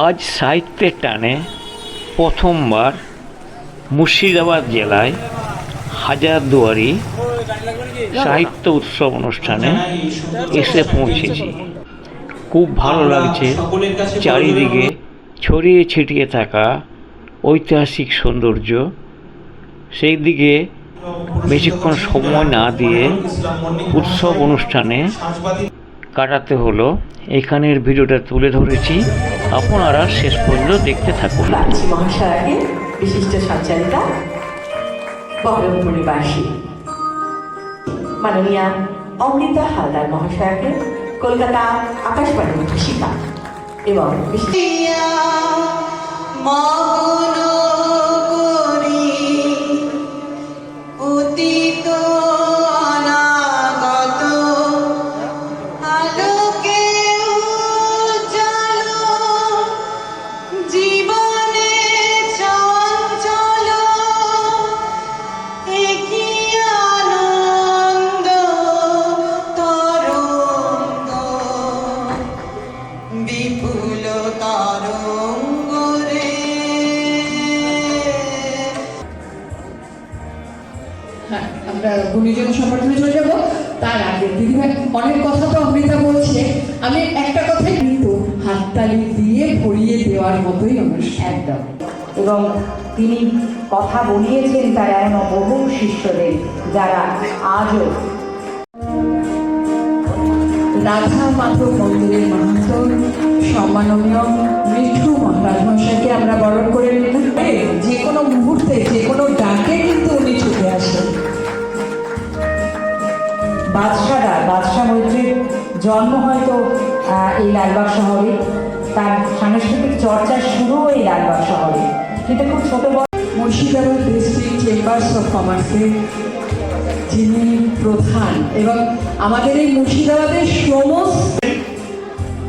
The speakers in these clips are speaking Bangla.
আজ সাহিত্যের টানে প্রথমবার মুর্শিদাবাদ জেলায় হাজারদুয়ারি সাহিত্য উৎসব অনুষ্ঠানে এসে পৌঁছেছি। খুব ভালো লাগছে চারিদিকে ছড়িয়ে ছিটিয়ে থাকা ঐতিহাসিক সৌন্দর্য। সেই দিকে বেশিক্ষণ সময় না দিয়ে উৎসব অনুষ্ঠানে কাটাতে হলো। এখানের ভিডিওটা তুলে ধরেছি। আপনারা শেষ পর্যন্ত দেখতে থাকুন। মহাশয়কে বিশিষ্ট সঞ্চালিকা বহরমপুরীবাসী মাননীয়া অমৃতা হালদার মহাশয়াকে কলকাতা আকাশবাণী শিকা এবং বিশিষ্ট তিনি কথা বলিয়েছেন তার এমন বহু শিষ্যদের যারা আজও রাধা মাধব মন্দিরের মাহাত্ম সম্মাননীয় মিঠু মহারাজ মশাইকে আমরা বরণ করে এ, যে কোনো মুহূর্তে যে কোনো ডাকে কিন্তু উনি ছুটে আসেন। বাদশারা বাদশাহ মৈত্রীর জন্ম হয়তো এই লালবাগ শহরে। তার সাংস্কৃতিক চর্চা শুরুও এই লালবাগ শহরে। কিন্তু খুব ছোট মুর্শিদাবাদ ডিস্ট্রিক্ট চেম্বার্স অফ কমার্সের যিনি প্রধান এবং আমাদের এই মুর্শিদাবাদের সমস্ত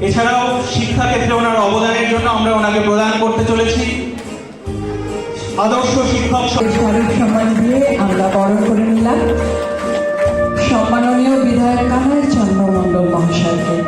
এছাড়াও শিক্ষাক্ষেত্রে ওনার অবদানের জন্য আমরা ওনাকে প্রদান করতে চলেছি। আদর্শ শিক্ষক স- সম্মান দিয়ে আমরা বরণ করে নিলাম। সম্মাননীয় বিধায়ক কানাই চন্দ্রমণ্ডল মহাশয়কে।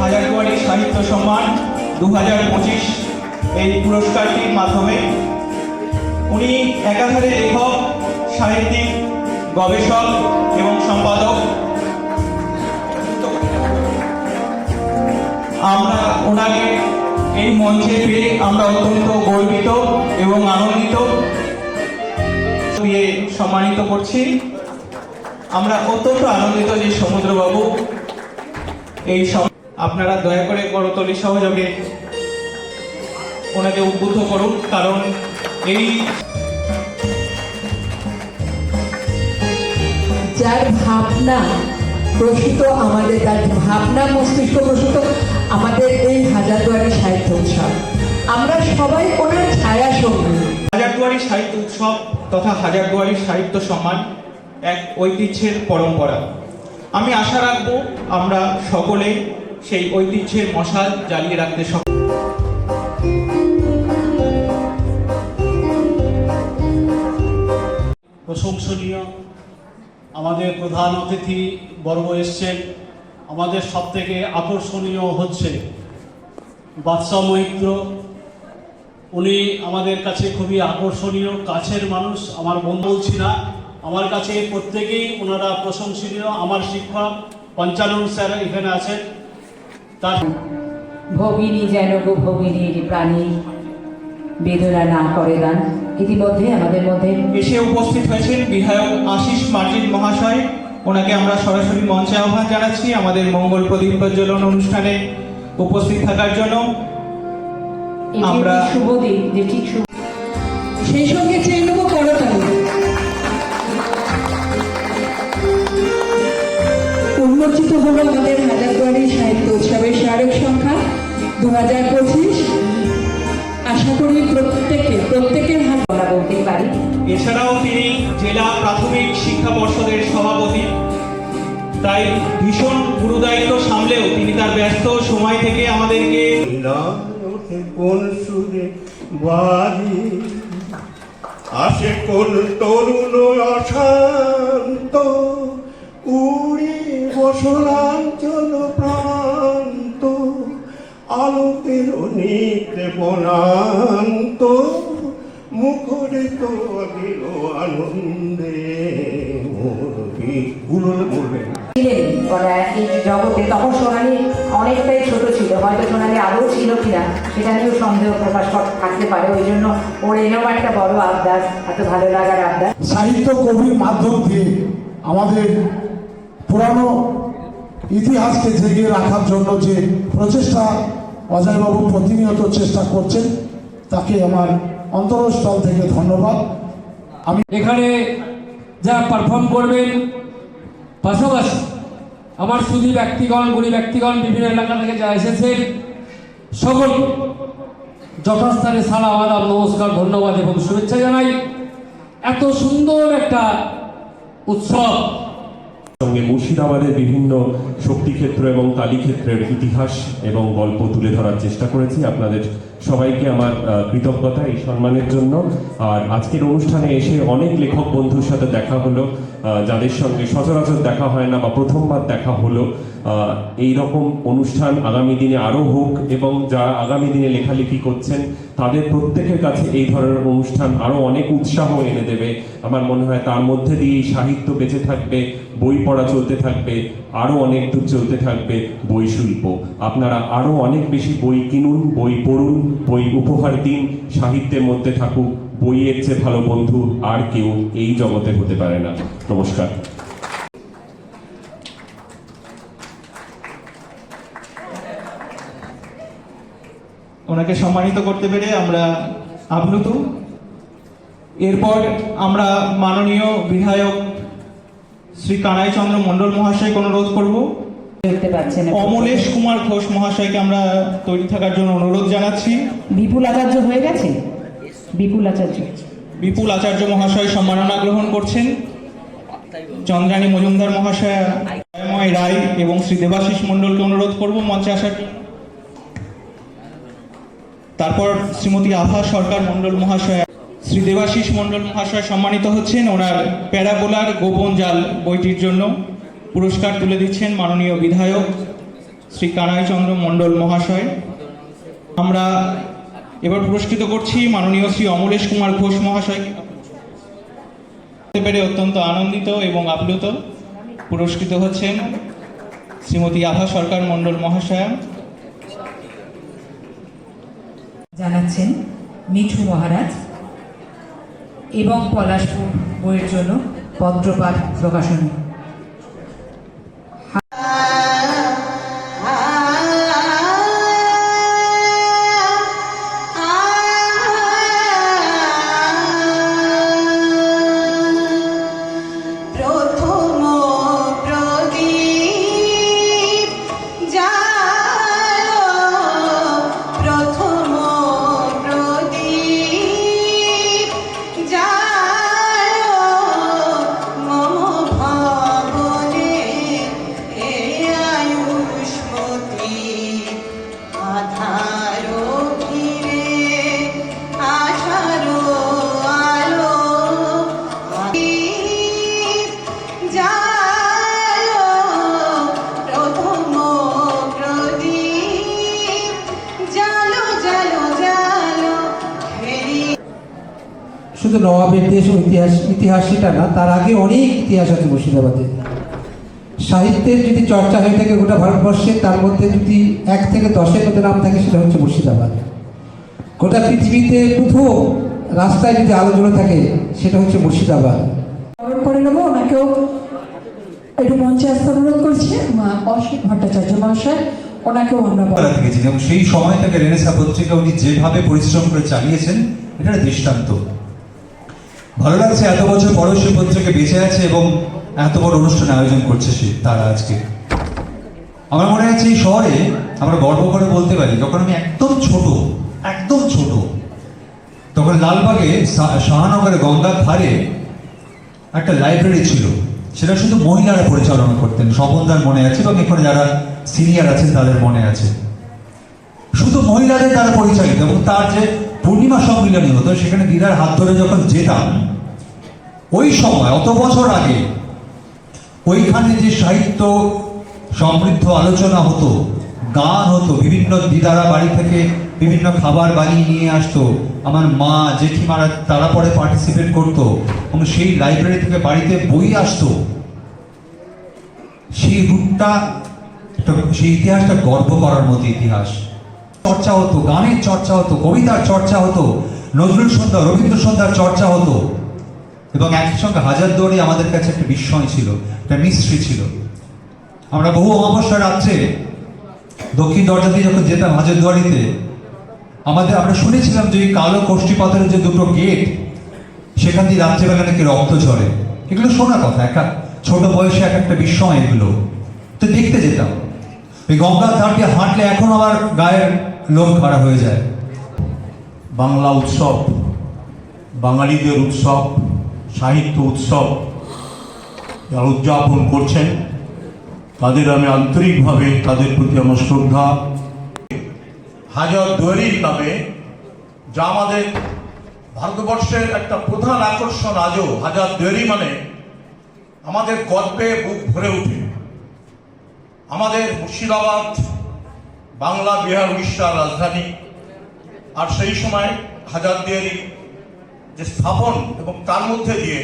হাজারদুয়ারি সাহিত্য সম্মান। দু হাজার পঁচিশ এই পুরস্কারটির মাধ্যমে উনি একাধারে লেখক, সাহিত্যিক, গবেষক এবং সম্পাদক। আমরা ওনাকে এই মঞ্চে পেয়ে আমরা অত্যন্ত গর্বিত এবং আনন্দিত। সম্মানিত করছি। আমরা অত্যন্ত আনন্দিত যে সমুদ্রবাবু এই সম- আপনারা দয়া করে করতলি সহযোগে ওনাকে উদ্বুদ্ধ করুন কারণ এই যার ভাবনা প্রসূত আমাদের তার ভাবনা মস্তিষ্ক প্রসূত আমাদের এই হাজারদুয়ারি সাহিত্য উৎসব। আমরা সবাই ওনার ছায়া সঙ্গী। হাজারদুয়ারি সাহিত্য উৎসব তথা হাজারদুয়ারি সাহিত্য সম্মান এক ঐতিহ্যের পরম্পরা। আমি আশা রাখব আমরা সকলে সেই ঐতিহ্যের মশাল জ্বালিয়ে রাখতে সক্ষম। প্রশংসনীয়। আমাদের প্রধান অতিথি বর্গ এসছেন। আমাদের সব থেকে আকর্ষণীয় হচ্ছে বাদশাহ মৈত্র। উনি আমাদের কাছে খুবই আকর্ষণীয়, কাছের মানুষ, আমার বন্ধু বলছি না। আমার কাছে প্রত্যেকেই ওনারা প্রশংসনীয়। আমার শিক্ষক পঞ্চানন স্যার এখানে আছেন। তার ভগিনী যেন গো ভগিনীর প্রাণী বেদনা না করে দান। ইতিমধ্যে আমাদের মধ্যে এসে উপস্থিত হয়েছেন বিধায়ক আশিস মার্জিন মহাশয়। ওনাকে আমরা সরাসরি মঞ্চে আহ্বান জানাচ্ছি আমাদের মঙ্গল প্রদীপ প্রজ্বলন অনুষ্ঠানে উপস্থিত থাকার জন্য। আমরা- শুভ দিন যে ঠিক শুভ সেই সঙ্গে চেয়ে নেব করতালি। উন্মোচিত হলো আমাদের হাজারদুয়ারি সাহিত্য উৎসবের স্মারক সংখ্যা দু হাজার পঁচিশ। আশা করি প্রত্যেকে প্রত্যেকের হাত আমরা বলতেই পারি। এছাড়াও তিনি জেলা প্রাথমিক শিক্ষা পর্ষদের সভাপতি। তাই ভীষণ গুরুদায়িত্ব সামলেও তিনি তার ব্যস্ত সময় থেকে আমাদেরকে কোন সুরে বাড়ি আসে কোন তরুণ অশান্ত উড়ে বসলাঞ্চল প্রান্ত আলোকের নিতে বনান্ত মুখরিত দিল আনন্দে জগতে তখন সোনালি অনেকটাই ছোট ছিল হয়তো সোনালি আদৌ ছিল কিনা সেটা নিয়েও সন্দেহ প্রকাশ কর- থাকতে পারে ওই জন্য ওর এরকম একটা বড় আবদার এত ভালো লাগার আবদার। সাহিত্য কবির মাধ্যম দিয়ে আমাদের পুরানো ইতিহাসকে জেগিয়ে রাখার জন্য যে প্রচেষ্টা অজয়বাবু প্রতিনিয়ত চেষ্টা করছেন, তাকে আমার অন্তরস্থল থেকে ধন্যবাদ। আমি এখানে যা পারফর্ম করবেন, পাশাপাশি আমার শুধু ব্যক্তিগণ, গুণী ব্যক্তিগণ, বিভিন্ন এলাকা থেকে যা এসেছেন সকল যথাস্থানে সালাম, আদাব, নমস্কার, ধন্যবাদ এবং শুভেচ্ছা জানাই। এত সুন্দর একটা উৎসব সঙ্গে মুর্শিদাবাদের বিভিন্ন শক্তিক্ষেত্র এবং কালীক্ষেত্রের ইতিহাস এবং গল্প তুলে ধরার চেষ্টা করেছি। আপনাদের সবাইকে আমার কৃতজ্ঞতা এই সম্মানের জন্য। আর আজকের অনুষ্ঠানে এসে অনেক লেখক বন্ধুর সাথে দেখা হলো যাদের সঙ্গে সচরাচর দেখা হয় না বা প্রথমবার দেখা হলো। এই রকম অনুষ্ঠান আগামী দিনে আরও হোক এবং যারা আগামী দিনে লেখালেখি করছেন, তাদের প্রত্যেকের কাছে এই ধরনের অনুষ্ঠান আরও অনেক উৎসাহ এনে দেবে। আমার মনে হয় তার মধ্যে দিয়েই সাহিত্য বেঁচে থাকবে, বই পড়া চলতে থাকবে আরও অনেক দূর চলতে থাকবে বই শিল্প আপনারা আরও অনেক বেশি বই কিনুন, বই পড়ুন, বই উপহার দিন, সাহিত্যের মধ্যে থাকুক। বইয়ের চেয়ে ভালো বন্ধু আর কেউ এই জগতে হতে পারে না। নমস্কার। ওনাকে সম্মানিত করতে পেরে আমরা আপ্লুত। এরপর আমরা মাননীয় বিধায়ক শ্রী কানাই চন্দ্র মণ্ডল মহাশয়কে অনুরোধ করব? দেখতে পাচ্ছেন অমলেশ কুমার ঘোষ মহাশয়কে আমরা তৈরি থাকার জন্য অনুরোধ জানাচ্ছি। বিপুল আচার্য হয়ে গেছে? বিপুল আচার্য। বিপুল আচার্য মহাশয় সম্মাননা গ্রহণ করছেন। চন্দ্রানী মজুমদার মহাশয়া জয়ময় রায় এবং শ্রী দেবাশিস মণ্ডলকে অনুরোধ করব মঞ্চে আসার। তারপর শ্রীমতী আভা সরকার মণ্ডল মহাশয়া শ্রী দেবাশিস মণ্ডল মহাশয় সম্মানিত হচ্ছেন। ওনার প্যারাবোলার গোপন জাল বইটির জন্য পুরস্কার তুলে দিচ্ছেন মাননীয় বিধায়ক শ্রী কানাইচন্দ্র মণ্ডল মহাশয়। আমরা এবার পুরস্কৃত করছি মাননীয় শ্রী অমলেশ কুমার ঘোষ মহাশয়কে। হতে পেরে অত্যন্ত আনন্দিত এবং আপ্লুত। পুরস্কৃত হচ্ছেন শ্রীমতী আভা সরকার মণ্ডল মহাশয়া। জানাচ্ছেন মিঠু মহারাজ। এবং পলাশপুর বইয়ের জন্য পত্রপাঠ প্রকাশনী। সেটা না তার আগে অনেক ইতিহাস আছে মুর্শিদাবাদে। সাহিত্যের যদি চর্চা হয়ে থাকে গোটা ভারতবর্ষে তার মধ্যে যদি এক থেকে দশের মধ্যে নাম থাকে সেটা হচ্ছে মুর্শিদাবাদ। গোটা পৃথিবীতে প্রথম রাস্তায় যদি আলো জ্বলে থাকে সেটা হচ্ছে মুর্শিদাবাদ। করে নেব ওনাকেও একটু মঞ্চে আসতে অনুরোধ করছি মা অসিত ভট্টাচার্য মহাশয় ওনাকেও আমরা বেলা থেকে ছিলেন এবং সেই সময় থেকে রেনেসা পত্রিকা উনি যেভাবে পরিশ্রম করে চালিয়েছেন এটা দৃষ্টান্ত। ভালো লাগছে এত বছর পরেও সে পত্রিকা বেঁচে আছে এবং এত বড় অনুষ্ঠান আয়োজন করছে সে, তারা আজকে। আমার মনে আছে এই শহরে আমরা গর্ব করে বলতে পারি, যখন আমি একদম ছোট একদম ছোট, তখন লালবাগে শাহানগরে গঙ্গার ধারে একটা লাইব্রেরি ছিল। সেটা শুধু মহিলারা পরিচালনা করতেন, স্বপনদার মনে আছে এবং এখানে যারা সিনিয়র আছেন তাদের মনে আছে। শুধু মহিলাদের দ্বারা পরিচালিত এবং তার যে পূর্ণিমা সম্মিলনী হতো, সেখানে দিদার হাত ধরে যখন যেতাম ওই সময়, অত বছর আগে, ওইখানে যে সাহিত্য সমৃদ্ধ আলোচনা হতো, গান হতো, বিভিন্ন দিদারা বাড়ি থেকে বিভিন্ন খাবার বানিয়ে নিয়ে আসতো, আমার মা, জেঠিমারা তারা পরে পার্টিসিপেট করতো, এবং সেই লাইব্রেরি থেকে বাড়িতে বই আসতো। সেই রূপটা সেই ইতিহাসটা গর্ব করার মতো ইতিহাস। চর্চা হতো, গানের চর্চা হতো, কবিতার চর্চা হতো, নজরুল সন্ধ্যা রবীন্দ্র সন্ধ্যার চর্চা হতো। এবং একই সঙ্গে হাজার দৌড়ে আমাদের কাছে একটা বিস্ময় ছিল, একটা মিস্ট্রি ছিল। আমরা বহু অমাবস্যা রাত্রে দক্ষিণ দরজা দিয়ে যখন যেতাম হাজারদুয়ারিতে আমাদের, আমরা শুনেছিলাম যে কালো কোষ্ঠী পাথরের যে দুটো গেট, সেখান দিয়ে রাত্রেবেলা নাকি রক্ত ঝরে। এগুলো শোনা কথা, একটা ছোট বয়সে এক একটা বিস্ময় এগুলো। তো দেখতে যেতাম। ওই গঙ্গার ধার দিয়ে হাঁটলে এখন আমার গায়ের লোম খারাপ হয়ে যায়। বাংলা উৎসব, বাঙালিদের উৎসব সাহিত্য উৎসব যারা উদযাপন করছেন, তাদের আমি আন্তরিকভাবে তাদের প্রতি আমার শ্রদ্ধা। হাজার দুয়ারির নামে যা আমাদের ভারতবর্ষের একটা প্রধান আকর্ষণ আজও, হাজার দুয়ারি মানে আমাদের গর্বে বুক ভরে ওঠে। আমাদের মুর্শিদাবাদ, বাংলা, বিহার, উড়িষ্যার রাজধানী। আর সেই সময় হাজার দুয়ারি যে স্থাপন এবং তার মধ্যে দিয়ে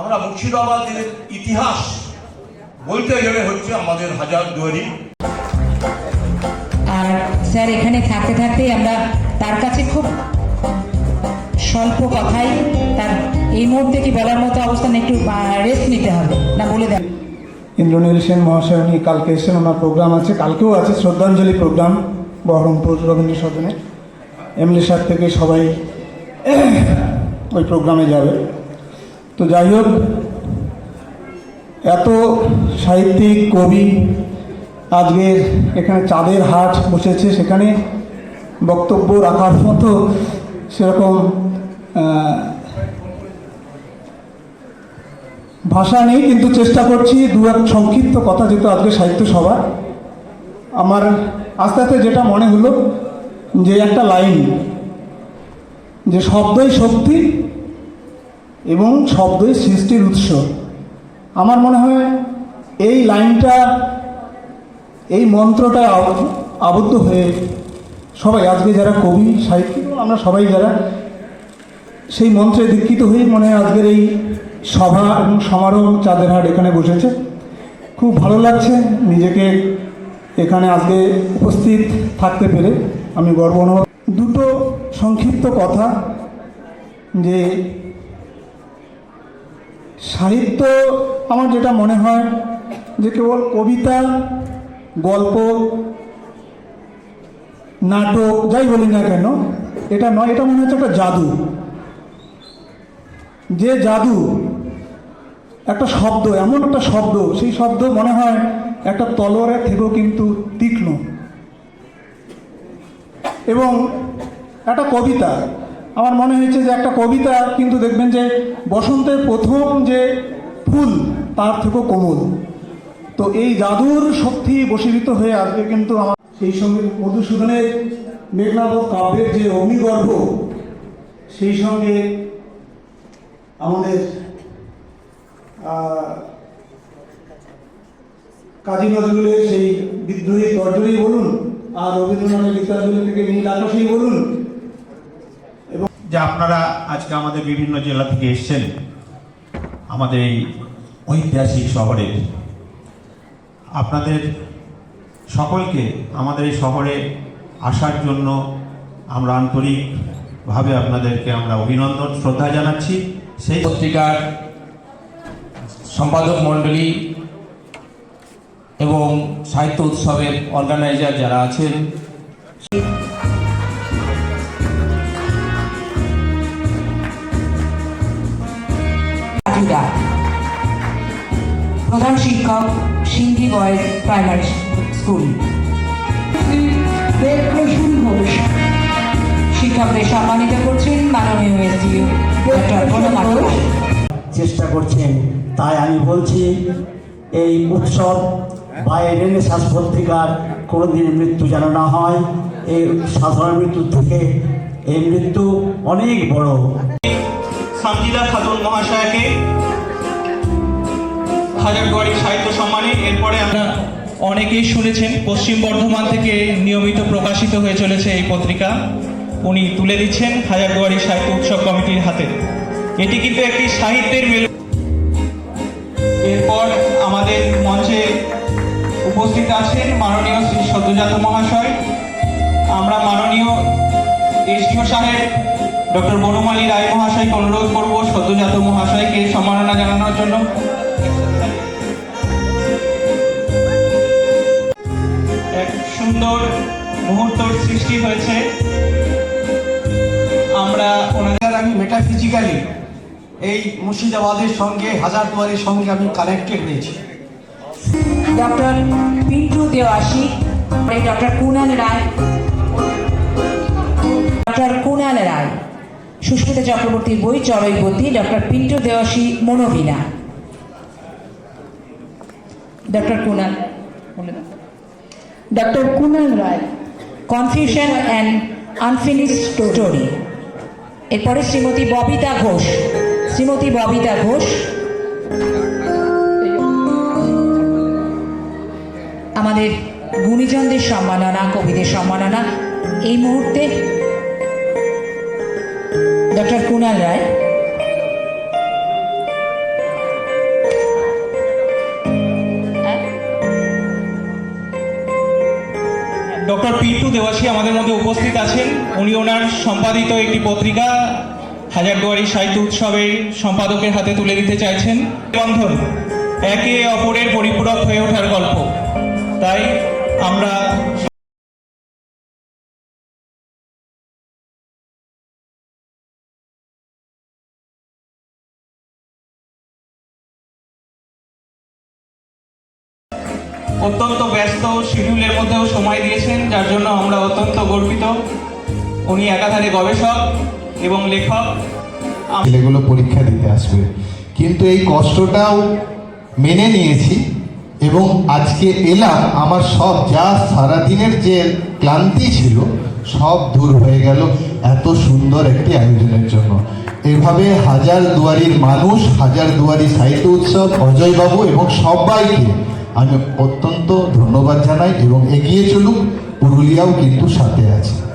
আমরা মুর্শিদাবাদের ইতিহাস বলতে গেলে হচ্ছে আমাদের হাজার দুয়ারি। আর স্যার এখানে থাকতে থাকতেই আমরা তার কাছে খুব স্বল্প কথাই তার এই মুহূর্তে কি বলার মতো অবস্থা না একটু রেস্ট নিতে হবে? না বলে দেন। ইন্দ্রনীল সেন মহাশয় উনি কালকে এসেছেন। ওনার প্রোগ্রাম আছে কালকেও আছে শ্রদ্ধাঞ্জলি প্রোগ্রাম বহরমপুর রবীন্দ্র সদনে এমএলএ সাহেব থেকে সবাই ওই প্রোগ্রামে যাবে। তো যাই হোক, এত সাহিত্যিক, কবি আজকের এখানে চাঁদের হাট বসেছে। সেখানে বক্তব্য রাখার মতো সেরকম ভাষা নেই, কিন্তু চেষ্টা করছি দু এক সংক্ষিপ্ত কথা যেহেতু আজকে সাহিত্য সভা আমার আস্তে আস্তে যেটা মনে হলো যে একটা লাইন যে শব্দই শক্তি এবং শব্দই সৃষ্টির উৎস। আমার মনে হয় এই লাইনটা, এই মন্ত্রটা আব- আবদ্ধ হয়ে সবাই, আজকে যারা কবি, সাহিত্যিক, আমরা সবাই যারা সেই মন্ত্রে দীক্ষিত হয়ে মনে হয় আজকের এই সভা এবং সমারোহ চাঁদেরহাট এখানে বসেছে। খুব ভালো লাগছে নিজেকে এখানে আজকে উপস্থিত থাকতে পেরে। আমি গর্ব অনুভব দুটো সংক্ষিপ্ত কথা যে সাহিত্য, আমার যেটা মনে হয় যে কেবল কবিতা, গল্প, নাটক, যাই বলি না কেন, এটা নয়, এটা মনে হচ্ছে একটা জাদু। যে জাদু, একটা শব্দ, এমন একটা শব্দ, সেই শব্দ মনে হয় একটা তলোয়ারের থেকেও কিন্তু তীক্ষ্ণ। এবং একটা কবিতা। আমার মনে হয়েছে যে একটা কবিতা কিন্তু দেখবেন যে বসন্তের প্রথম যে ফুল, তার থেকেও কোমল। তো এই জাদুর শক্তি বশীভূত হয়ে আজকে কিন্তু আমার সেই সঙ্গে মধুসূদনের মেঘনাথ কাব্যের যে অগ্নিগর্ভ, সেই সঙ্গে আমাদের কাজী নজরুলের সেই বিদ্রোহী তর্জনী বলুন আর রবীন্দ্রনাথের গীতাঞ্জলি থেকে নীল আকাশেই বলুন। যে আপনারা আজকে আমাদের বিভিন্ন জেলা থেকে এসেছেন, আমাদের এই ঐতিহাসিক শহরে, আপনাদের সকলকে আমাদের এই শহরে আসার জন্য আমরা আন্তরিকভাবে আপনাদেরকে আমরা অভিনন্দন, শ্রদ্ধা জানাচ্ছি। সেই পত্রিকার সম্পাদক মণ্ডলী এবং সাহিত্য উৎসবের অর্গানাইজার যারা আছেন প্রধান শিক্ষক Singi boys primary school. Ghosh শিক্ষকদের সম্মানিত করছেন মাননীয় এসডিও ডক্টর চেষ্টা করছেন তাই আমি বলছি এই উৎসব বা এই রেনেসাস কোনোদিন মৃত্যু যেন না হয়। এই সাধারণ মৃত্যু থেকে এই মৃত্যু অনেক বড়। সামজিদা খাতুন মহাশয়াকে হাজারদুয়ারি সাহিত্য সম্মানে এরপরে আমরা অনেকেই শুনেছেন, পশ্চিম বর্ধমান থেকে নিয়মিত প্রকাশিত হয়ে চলেছে এই পত্রিকা। উনি তুলে দিচ্ছেন হাজারদুয়ারি সাহিত্য উৎসব কমিটির হাতে। এটি কিন্তু একটি সাহিত্যের মেল। এরপর আমাদের মঞ্চে উপস্থিত আছেন মাননীয় শ্রী সদ্যজাত মহাশয়। আমরা মাননীয় এসডিও সাহেব, ডক্টর বনমালী রায় মহাশয়কে অনুরোধ করব সদ্যজাত মহাশয়কে সম্মাননা জানানোর জন্য। এক সুন্দর মুহূর্তর সৃষ্টি হয়েছে। আমরা ওনাদের আমি মেটাফিজিক্যালি এই মুর্শিদাবাদের সঙ্গে হাজারদুয়ারির সঙ্গে আমি কানেক্টেড হয়েছি। Doctor Pintu Dewashi doctor Kunal Roy, doctor Kunal Roy, Susmita চক্রবর্তীর বই চড়ইবতী doctor Pintu Dewashi Manobina doctor Kunal doctor Kunal Roy confusion and unfinished story এরপরে শ্রীমতী ববিতা ঘোষ, শ্রীমতী ববিতা ঘোষ আমাদের গুণীজনদের সম্মাননা কবিদের সম্মাননা এই মুহূর্তে ডক্টর কুণাল রায় ডক্টর পিন্টু দেওয়াশী আমাদের মধ্যে উপস্থিত আছেন। উনি ওনার সম্পাদিত একটি পত্রিকা, হাজারদুয়ারি সাহিত্য উৎসবের সম্পাদকের হাতে তুলে দিতে চাইছেন। বন্ধন একে অপরের পরিপূরক হয়ে ওঠার গল্প। তাই আমরা অত্যন্ত ব্যস্ত শিডিউলের মধ্যেও সময় দিয়েছেন, যার জন্য আমরা অত্যন্ত গর্বিত। উনি একাধারে গবেষক এবং লেখক। ছেলেগুলো পরীক্ষা দিতে আসবে। কিন্তু এই কষ্টটাও মেনে নিয়েছি। এবং আজকে এলাম, আমার সব যা সারাদিনের যে ক্লান্তি ছিল, সব দূর হয়ে গেল এত সুন্দর একটি আয়োজনের জন্য। এভাবে হাজার দুয়ারির মানুষ, হাজার দুয়ারি সাহিত্য উৎসব অজয়বাবু এবং সবাইকে আমি অত্যন্ত ধন্যবাদ জানাই এবং এগিয়ে চলুক, পুরুলিয়াও কিন্তু সাথে আছে।